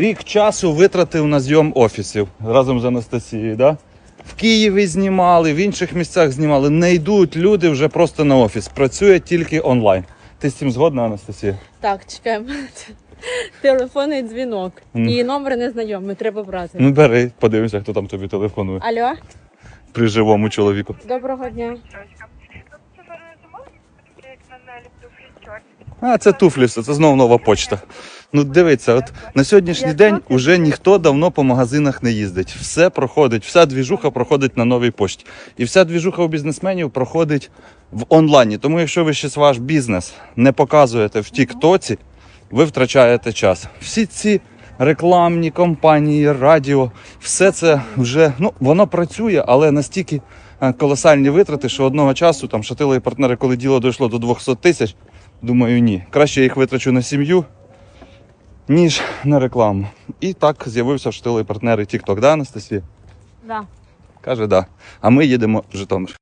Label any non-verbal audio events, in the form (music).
Рік часу витратив на зйом офісів разом з Анастасією. Да? В Києві знімали, в інших місцях знімали. Не йдуть люди вже просто на офіс. Працює тільки онлайн. Ти з цим згодна, Анастасія? Так, чекаємо. (laughs) Телефонний дзвінок. Мгм. І номер незнайомий, треба брати. Ну бери, подивимося, хто там тобі телефонує Алло, при живому чоловіку. доброго дня. А, це туфлі, це знову нова почта. Ну дивіться, от на сьогоднішній день уже ніхто давно по магазинах не їздить. Все проходить, вся двіжуха проходить на новій пошті. І вся двіжуха у бізнесменів проходить в онлайні. Тому якщо ви ще ваш бізнес не показуєте в Тіктоці, ви втрачаєте час. Всі ці рекламні компанії, радіо, все це вже ну воно працює, але настільки е, колосальні витрати, що одного часу там шатили і партнери, коли діло дійшло до 200 тисяч. Думаю, ні. Краще я їх витрачу на сім'ю, ніж на рекламу. І так з'явився в штили партнери TikTok, да, Анастасія? Да. Каже, да. А ми їдемо в Житомир.